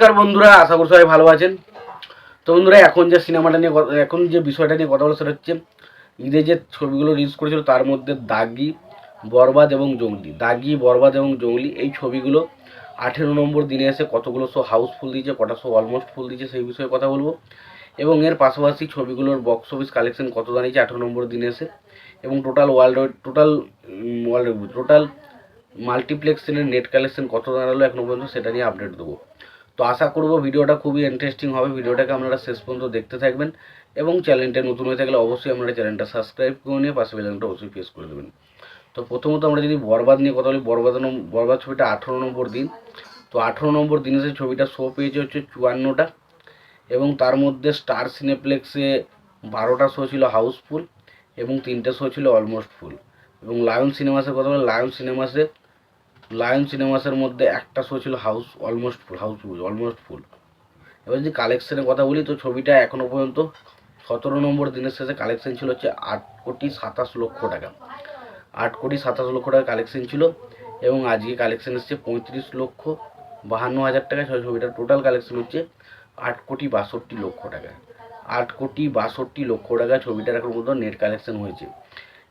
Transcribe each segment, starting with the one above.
নমস্কার বন্ধুরা, আশা করি সবাই ভালো আছেন। তো বন্ধুরা, এখন যে সিনেমাটা নিয়ে এখন যে বিষয়টা নিয়ে কথা বলা সেটা হচ্ছে ঈদে যে ছবিগুলো রিলিজ করেছিল, তার মধ্যে দাগি, বরবাদ এবং জঙ্গলি। দাগি, বরবাদ এবং জঙ্গলি, এই ছবিগুলো আঠেরো নম্বর দিনে এসে কতগুলো শো হাউসফুল দিয়েছে, কটা শো অলমোস্ট ফুল দিয়েছে, সেই বিষয়ে কথা বলব। এবং এর পাশাপাশি ছবিগুলোর বক্স অফিস কালেকশন কত দাঁড়িয়েছে, আঠেরো নম্বর দিনে এসে। এবং total world total world total মাল্টিপ্লেক্সের net collection কত দাঁড়াল এখনও পর্যন্ত সেটা নিয়ে আপডেট দেবো। তো আশা করব ভিডিওটা খুবই ইন্টারেস্টিং হবে। ভিডিওটাকে আপনারা শেষ পর্যন্ত দেখতে থাকবেন এবং চ্যানেলটা নতুন হয়ে থাকলে অবশ্যই আপনারা চ্যানেলটা সাবস্ক্রাইব করে নিয়ে পাশে বেলানটা অবশ্যই প্রেস করে দেবেন। তো প্রথমত আমরা যদি বরবাদ নিয়ে কথা বলি, বরবাদ বরবাদ ছবিটা আঠেরো নম্বর দিন। তো আঠেরো নম্বর দিনে সেই ছবিটা শো পেয়েছে হচ্ছে চুয়ান্নটা এবং তার মধ্যে স্টার সিনেপ্লেক্সে বারোটা শো ছিল হাউসফুল এবং তিনটে শো ছিল অলমোস্ট ফুল এবং লায়ন সিনেমাসের কথা বলে, লায়ন সিনেমাসে লায়ন সিনেমাসের মধ্যে একটা শো ছিল house almost full house full almost full এবার যদি কালেকশনের কথা বলি, তো ছবিটা এখনও পর্যন্ত সতেরো নম্বর দিনের শেষে কালেকশন ছিল হচ্ছে আট কোটি সাতাশ লক্ষ টাকা। আট কোটি সাতাশ লক্ষ টাকা কালেকশন ছিল এবং আজকে কালেকশন এসছে পঁয়ত্রিশ লক্ষ বাহান্ন হাজার টাকা। ছবিটার টোটাল কালেকশন হচ্ছে আট কোটি বাষট্টি লক্ষ টাকা। আট কোটি বাষট্টি লক্ষ টাকা ছবিটার এখন মতো নেট কালেকশন হয়েছে।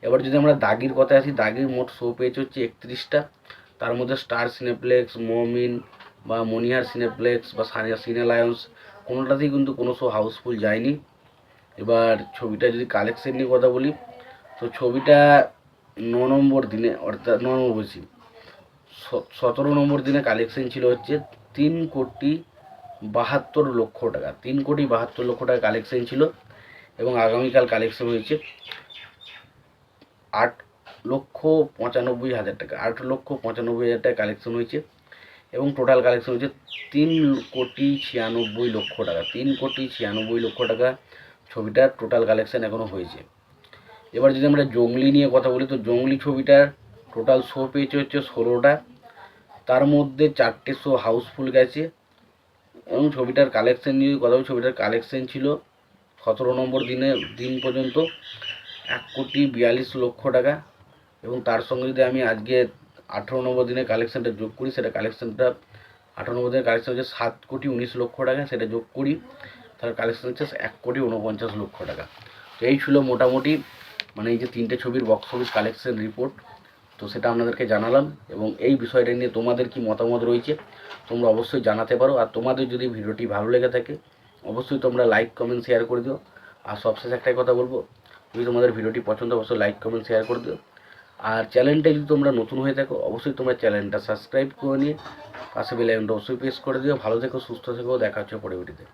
এবার যদি আমরা দাগির কথায় আসি, দাগির মোট শো পেয়েছে হচ্ছে একত্রিশটা। তার মধ্যে স্টার সিনেপ্লেক্স, মমিন বা মনিহার সিনেপ্লেক্স বা সানিয়া সিনে লায়ন্স কোনোটাতেই কিন্তু কোনো শো হাউসফুল যায়নি। এবার ছবিটা যদি কালেকশন নিয়ে কথা বলি, তো ছবিটা ন নম্বর দিনে, অর্থাৎ ন নম্বর বলছি সতেরো নম্বর দিনে কালেকশন ছিল হচ্ছে তিন কোটি বাহাত্তর লক্ষ টাকা, তিন কোটি বাহাত্তর লক্ষ টাকা কালেকশন ছিল এবং আগামীকাল কালেকশন হয়েছে আট লক্ষ পঁচানব্বই হাজার টাকা। আট লক্ষ পঁচানব্বই হাজার টাকা কালেকশন হয়েছে এবং টোটাল কালেকশন হয়েছে তিন কোটি ছিয়ানব্বই লক্ষ টাকা। তিন কোটি ছিয়ানব্বই লক্ষ টাকা ছবিটার টোটাল কালেকশন এখনও হয়েছে। এবার যদি আমরা জঙ্গলি নিয়ে কথা বলি, তো জঙ্গলি ছবিটার টোটাল শো পেয়েছে হচ্ছে ষোলোটা। তার মধ্যে চারটে শো হাউসফুল গেছে। এবং ছবিটার কালেকশন নিয়ে কথা বলি, ছবিটার কালেকশন ছিল সতেরো নম্বর দিনে, দিন পর্যন্ত এক কোটি বিয়াল্লিশ লক্ষ টাকা। এবং তার সঙ্গে যদি আমি আজকে আঠেরো নম্বর দিনে কালেকশনটা যোগ করি, সেটা কালেকশানটা আঠেরো নম্বর দিনের কালেকশন হচ্ছে সাত কোটি উনিশ লক্ষ টাকা, সেটা যোগ করি, তার কালেকশন হচ্ছে এক কোটি উনপঞ্চাশ লক্ষ টাকা। তো এই ছিল মোটামুটি মানে এই যে তিনটে ছবির বক্স অফিস কালেকশন রিপোর্ট তো সেটা আপনাদেরকে জানালাম এবং এই বিষয়টা নিয়ে তোমাদের কি মতামত রয়েছে, তোমরা অবশ্যই জানাতে পারো। আর তোমাদের যদি ভিডিওটি ভালো লেগে থাকে, অবশ্যই তোমরা লাইক কমেন্ট শেয়ার করে দিও। আর সবশেষে একটাই কথা বলব, যদি তোমাদের ভিডিওটি পছন্দ অবশ্যই লাইক কমেন্ট শেয়ার করে দিও। আর চ্যানেলটা যদি তোমরা নতুন হয়ে থাকো, অবশ্যই তোমরা চ্যানেলটা সাবস্ক্রাইব করে নিয়ে পাশে বেল আইকনটা অবশ্যই প্রেস করে দিও। ভালো থেকো, সুস্থ থেকো, দেখা হচ্ছে পরে ভিডিওতে